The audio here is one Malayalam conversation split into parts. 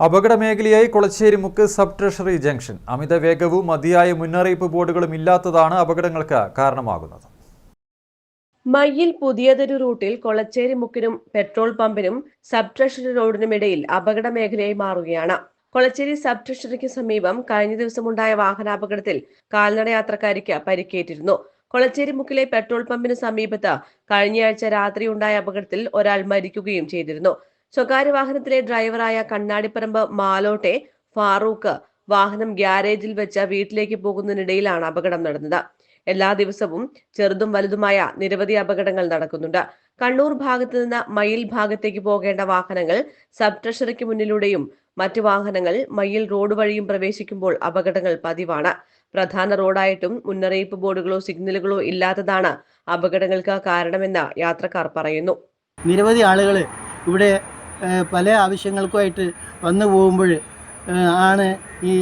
അപകട മേഖലയായി കൊളച്ചേരി മുക്ക് സബ് ട്രഷറി ജംഗ്ഷൻ. അമിത വേഗവും മതിയായ മുന്നറിയിപ്പ് ബോർഡുകളും ഇല്ലാത്തതാണ് അപകടങ്ങൾക്ക് കാരണമാകുന്നത്. മയ്യിൽ പുതിയതൊരു റൂട്ടിൽ കൊളച്ചേരി മുക്കിനും പെട്രോൾ പമ്പിനും സബ് ട്രഷറി റോഡിനും ഇടയിൽ അപകട മേഖലയായി മാറുകയാണ്. കൊളച്ചേരി സബ് ട്രഷറിക്ക് സമീപം കഴിഞ്ഞ ദിവസമുണ്ടായ വാഹനാപകടത്തിൽ കാൽനട യാത്രക്കാരിക്ക് പരിക്കേറ്റിരുന്നു. കൊളച്ചേരി മുക്കിലെ പെട്രോൾ പമ്പിന് സമീപത്ത് കഴിഞ്ഞയാഴ്ച രാത്രി ഉണ്ടായ അപകടത്തിൽ ഒരാൾ മരിക്കുകയും ചെയ്തിരുന്നു. സ്വകാര്യ വാഹനത്തിലെ ഡ്രൈവറായ കണ്ണാടിപ്പറമ്പ് മാലോട്ടെ ഫാറൂഖ് വാഹനം ഗ്യാരേജിൽ വെച്ച വീട്ടിലേക്ക് പോകുന്നതിനിടയിലാണ് അപകടം നടന്നത്. എല്ലാ ദിവസവും ചെറുതും വലുതുമായ നിരവധി അപകടങ്ങൾ നടക്കുന്നുണ്ട്. കണ്ണൂർ ഭാഗത്ത് നിന്ന് മയിൽ ഭാഗത്തേക്ക് പോകേണ്ട വാഹനങ്ങൾ സബ് ട്രഷറിക്ക് മുന്നിലൂടെയും മറ്റു വാഹനങ്ങൾ മയിൽ റോഡ് വഴിയും പ്രവേശിക്കുമ്പോൾ അപകടങ്ങൾ പതിവാണ്. പ്രധാന റോഡായിട്ടും മുന്നറിയിപ്പ് ബോർഡുകളോ സിഗ്നലുകളോ ഇല്ലാത്തതാണ് അപകടങ്ങൾക്ക് കാരണമെന്ന് യാത്രക്കാർ പറയുന്നു. നിരവധി ആളുകൾ ഇവിടെ പല ആവശ്യങ്ങൾക്കുമായിട്ട് വന്നു പോകുമ്പോൾ ആണ് ഈ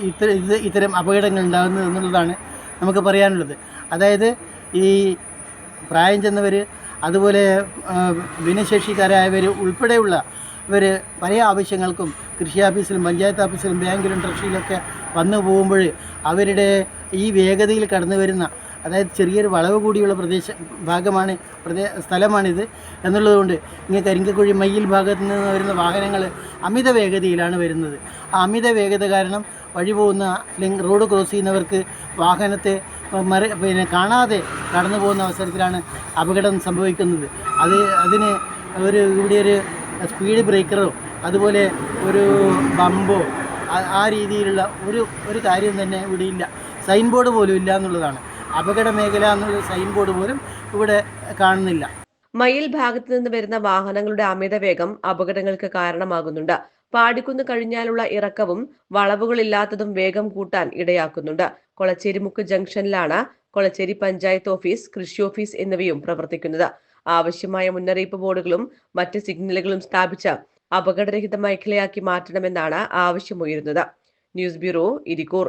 ഇത്ര ഇത് ഇത്തരം അപകടങ്ങൾ ഉണ്ടാകുന്നത് എന്നുള്ളതാണ് നമുക്ക് പറയാനുള്ളത്. അതായത് ഈ പ്രായം ചെന്നവർ അതുപോലെ ഭിന്നശേഷിക്കാരായവർ ഉൾപ്പെടെയുള്ള ഇവർ പല ആവശ്യങ്ങൾക്കും കൃഷി ഓഫീസിലും പഞ്ചായത്ത് ഓഫീസിലും ബാങ്കിലും ട്രഷറിയിലൊക്കെ വന്നു പോകുമ്പോൾ അവരുടെ ഈ വേഗതയിൽ കടന്നു വരുന്ന അതായത് ചെറിയൊരു വളവ് കൂടിയുള്ള പ്രദേശ ഭാഗമാണ് പ്രദേ സ്ഥലമാണിത്. എന്നുള്ളതുകൊണ്ട് ഇങ്ങനെ കരിങ്കക്കുഴി മയ്യിൽ ഭാഗത്ത് നിന്ന് വരുന്ന വാഹനങ്ങൾ അമിത വേഗതയിലാണ് വരുന്നത്. ആ അമിത വേഗത കാരണം വഴി പോകുന്ന അല്ലെങ്കിൽ റോഡ് ക്രോസ് ചെയ്യുന്നവർക്ക് വാഹനത്തെ മറി പിന്നെ കാണാതെ കടന്നു പോകുന്ന അവസരത്തിലാണ് അപകടം സംഭവിക്കുന്നത്. അത് അതിന് ഒരു ഇവിടെ ഒരു സ്പീഡ് ബ്രേക്കറോ അതുപോലെ ഒരു ബമ്പോ ആ- രീതിയിലുള്ള ഒരു ഒരു കാര്യം തന്നെ ഇവിടെ ഇല്ല. സൈൻ ബോർഡ് പോലും ഇല്ല എന്നുള്ളതാണ്. അപകട മേഖല എന്നുള്ള സൈൻ ബോർഡ് പോലും ഇവിടെ കാണുന്നില്ല. മയിൽ ഭാഗത്ത് നിന്ന് വരുന്ന വാഹനങ്ങളുടെ അമിത വേഗം അപകടങ്ങൾക്ക് കാരണമാകുന്നുണ്ട്. പാടിക്കുന്ന് കഴിഞ്ഞാലുള്ള ഇറക്കവും വളവുകളില്ലാത്തതും വേഗം കൂട്ടാൻ ഇടയാക്കുന്നുണ്ട്. കൊളച്ചേരിമുക്ക് ജംഗ്ഷനിലാണ് കൊളച്ചേരി പഞ്ചായത്ത് ഓഫീസ് കൃഷി ഓഫീസ് എന്നിവയും പ്രവർത്തിക്കുന്നത്. ആവശ്യമായ മുന്നറിയിപ്പ് ബോർഡുകളും മറ്റ് സിഗ്നലുകളും സ്ഥാപിച്ച് അപകടരഹിത മേഖലയാക്കി മാറ്റണമെന്നാണ് ആവശ്യമുയരുന്നത് ന്യൂസ് ബ്യൂറോ ഇരിക്കൂർ.